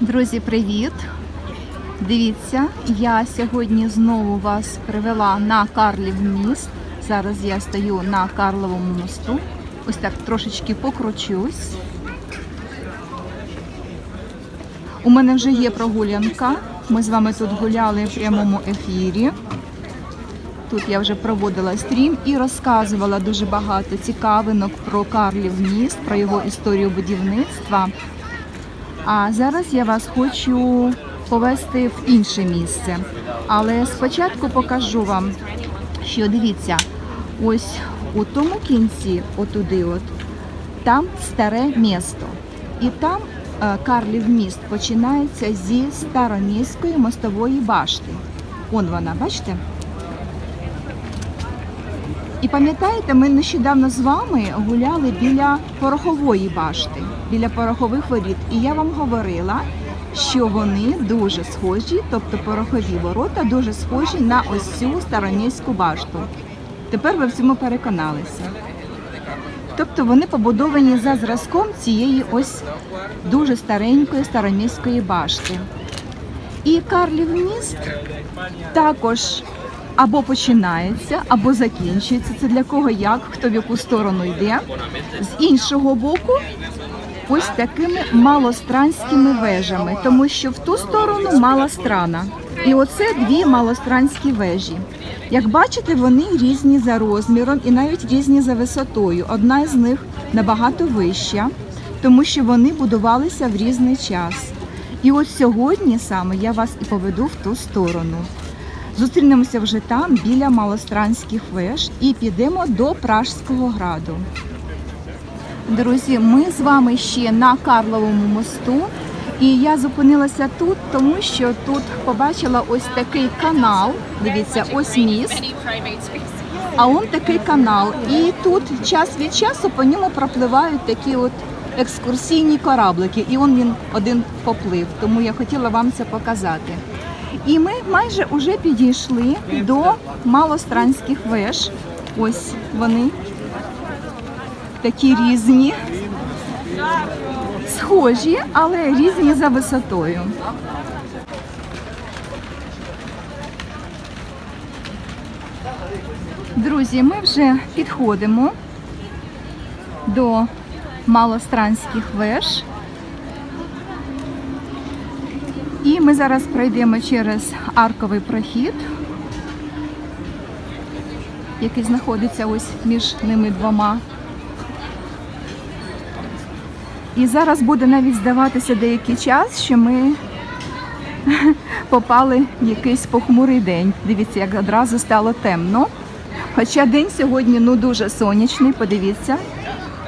Друзі, привіт! Дивіться, я сьогодні знову вас привела на Карлів міст. Зараз я стою на Карловому мосту. Ось так трошечки покручусь. У мене вже є прогулянка. Ми з вами тут гуляли в прямому ефірі. Тут я вже проводила стрім і розказувала дуже багато цікавинок про Карлів міст, про його історію будівництва. А зараз я вас хочу повести в інше місце. Але спочатку покажу вам, що дивіться, ось у тому кінці, отуди, от, там старе місто. І там е, Карлів міст починається зі староміської мостової башти. Он вона, бачите? І пам'ятаєте, ми нещодавно з вами гуляли біля порохової башти, біля порохових воріт. І я вам говорила, що вони дуже схожі, тобто порохові ворота дуже схожі на ось цю староміську башту. Тепер ви в цьому переконалися. Тобто вони побудовані за зразком цієї ось дуже старенької староміської башти. І Карлів міст також або починається, або закінчується. Це для кого як, хто в яку сторону йде. З іншого боку, ось такими малостранськими вежами, тому що в ту сторону мала страна. І оце дві малостранські вежі. Як бачите, вони різні за розміром і навіть різні за висотою. Одна з них набагато вища, тому що вони будувалися в різний час. І от сьогодні саме я вас і поведу в ту сторону. Зустрінемося вже там, біля малостранських веж, і підемо до Пражського граду. Друзі, ми з вами ще на Карловому мосту. І я зупинилася тут, тому що тут побачила ось такий канал. Дивіться, ось міст. А он такий канал. І тут час від часу по ньому пропливають такі от екскурсійні кораблики. І он він один поплив. Тому я хотіла вам це показати. І ми майже вже підійшли до малостранських веж. Ось вони такі різні, схожі, але різні за висотою. Друзі, ми вже підходимо до малостранських веж. І ми зараз пройдемо через арковий прохід, який знаходиться ось між ними двома. І зараз буде навіть здаватися деякий час, що ми попали в якийсь похмурий день. Дивіться, як одразу стало темно. Хоча день сьогодні ну дуже сонячний, подивіться,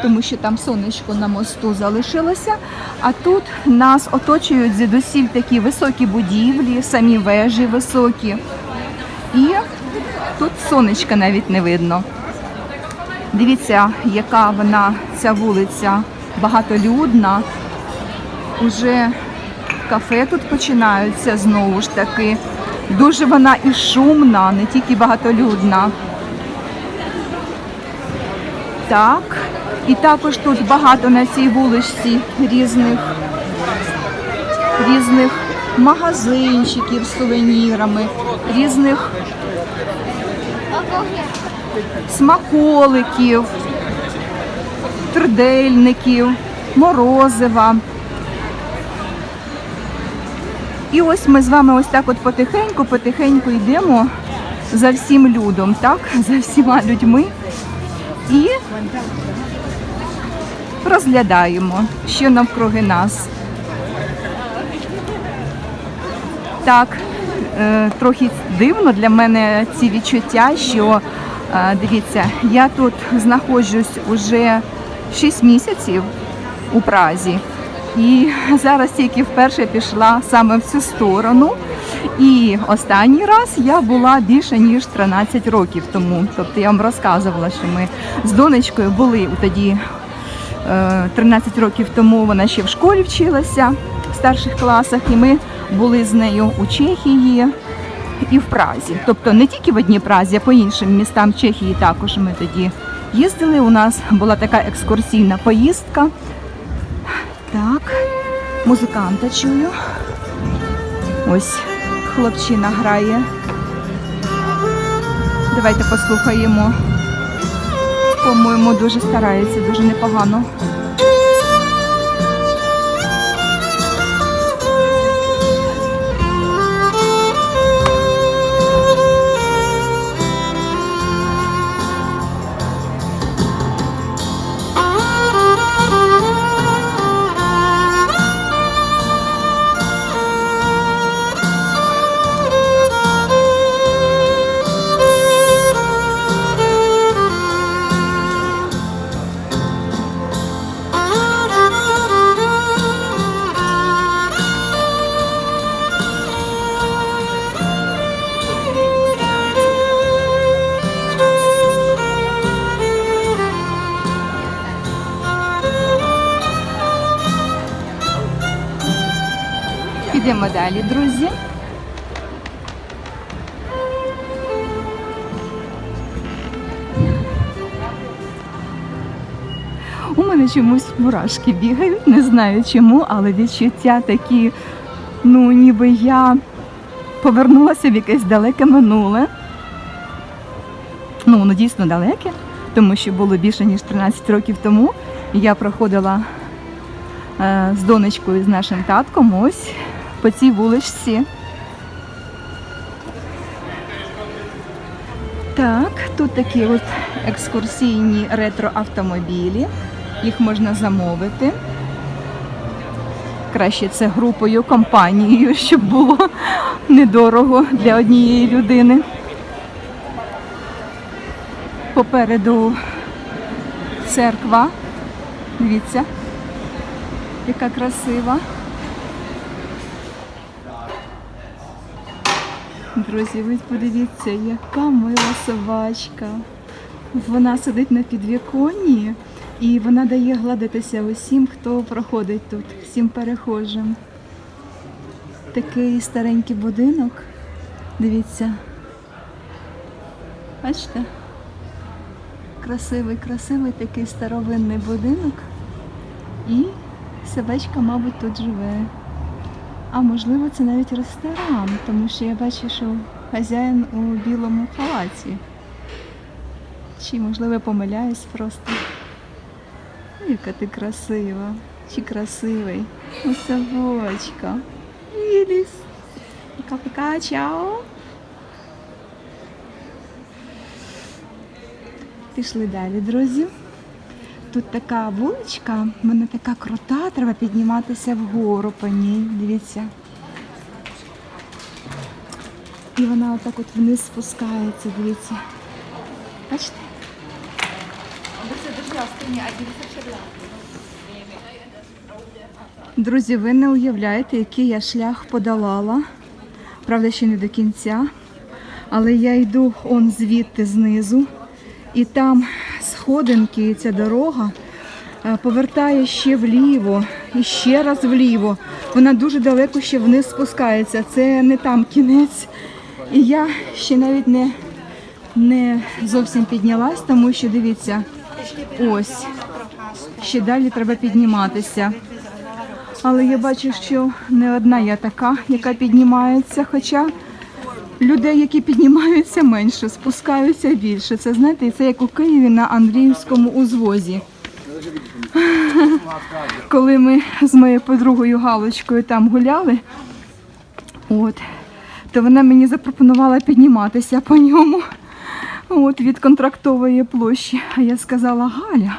тому що там сонечко на мосту залишилося. А тут нас оточують звідусіль такі високі будівлі, самі вежі високі. І тут сонечка навіть не видно. Дивіться, яка вона, ця вулиця багатолюдна. Уже кафе тут починаються знову ж таки. Дуже вона і шумна, не тільки багатолюдна. Так. І також тут багато на цій вуличці різних різних магазинчиків з сувенірами, різних смаколиків, трдельників, морозива. І ось ми з вами ось так от потихеньку-потихеньку йдемо за всім людом, так? За всіма людьми. І розглядаємо, що навкруги нас. Так, е, трохи дивно для мене ці відчуття, що е, дивіться, я тут знаходжусь уже 6 місяців у Празі. І зараз тільки вперше пішла саме в цю сторону. І останній раз я була більше ніж 13 років тому. Тобто я вам розказувала, що ми з донечкою були тоді 13 років тому. Вона ще в школі вчилася в старших класах, і ми були з нею у Чехії і в Празі. Тобто не тільки в одній Празі, а по іншим містам Чехії також ми тоді їздили. У нас була така екскурсійна поїздка. Так, музиканта чую. Ось хлопчина грає. Давайте послухаємо. По-моєму, дуже старається, дуже непогано. Підемо далі, друзі. У мене чомусь мурашки бігають, не знаю чому, але відчуття такі, ну ніби я повернулася в якесь далеке минуле. Ну, воно дійсно далеке, тому що було більше ніж 13 років тому. Я проходила е, з донечкою, з нашим татком ось по цій вуличці. Так, тут такі от екскурсійні ретро-автомобілі. Їх можна замовити. Краще це групою, компанією, щоб було недорого для однієї людини. Попереду церква. Дивіться, яка красива. Друзі, ви подивіться, яка мила собачка. Вона сидить на підвіконні і вона дає гладитися усім, хто проходить тут, всім перехожим. Такий старенький будинок. Дивіться. Бачите? Красивий, красивий такий старовинний будинок. І собачка, мабуть, тут живе. А можливо, це навіть ресторан, тому що я бачу, що хазяїн у білому халаті. Чи, можливо, я помиляюсь просто. Яка ти красива. Чи красивий. Ось собачка. Віліс. Пока-пока, чао. Пішли далі, друзі. Тут така вуличка, вона така крута, треба підніматися вгору по ній. Дивіться. І вона отак от вниз спускається, дивіться. Бачите? Друзі, ви не уявляєте, який я шлях подолала. Правда, ще не до кінця. Але я йду он звідти знизу. І там сходинки, і ця дорога е, повертає ще вліво і ще раз вліво. Вона дуже далеко ще вниз спускається. Це не там кінець. І я ще навіть не, не зовсім піднялась, тому що дивіться, ось ще далі треба підніматися. Але я бачу, що не одна я така, яка піднімається, хоча людей, які піднімаються менше, спускаються більше. Це знаєте, це як у Києві на Андріївському узвозі. Коли ми з моєю подругою Галочкою там гуляли, от, то вона мені запропонувала підніматися по ньому от, від контрактової площі. А я сказала, Галя,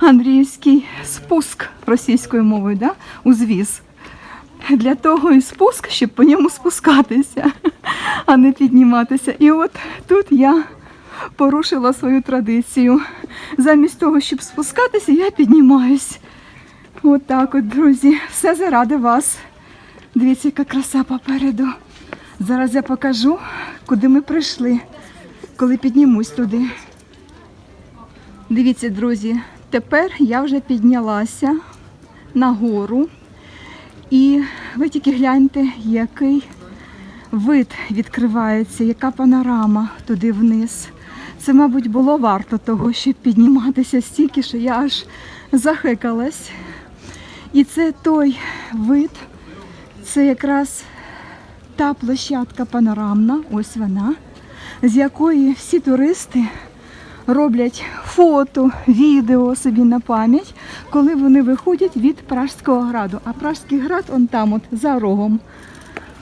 Андріївський спуск російською мовою, да? узвіз. Для того і спуск, щоб по ньому спускатися, а не підніматися. І от тут я порушила свою традицію. Замість того, щоб спускатися, я піднімаюсь. От так от, друзі, все заради вас. Дивіться, яка краса попереду. Зараз я покажу, куди ми прийшли, коли піднімусь туди. Дивіться, друзі, тепер я вже піднялася на гору. І ви тільки гляньте, який вид відкривається, яка панорама туди вниз. Це, мабуть, було варто того, щоб підніматися стільки, що я аж захекалась. І це той вид, це якраз та площадка панорамна, ось вона, з якої всі туристи роблять фото, відео собі на пам'ять, коли вони виходять від Пражського граду. А Пражський град он там, от за рогом.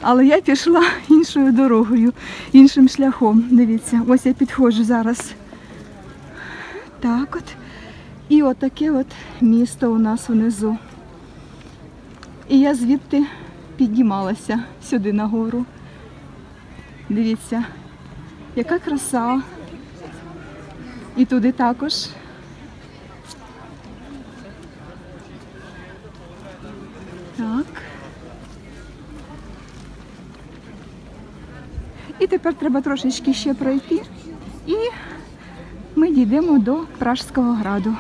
Але я пішла іншою дорогою, іншим шляхом. Дивіться, ось я підходжу зараз. Так от. І отаке от місто у нас внизу. І я звідти піднімалася сюди нагору. Дивіться, яка краса. І туди також. Так. І тепер треба трошечки ще пройти. І ми дійдемо до Пражського граду.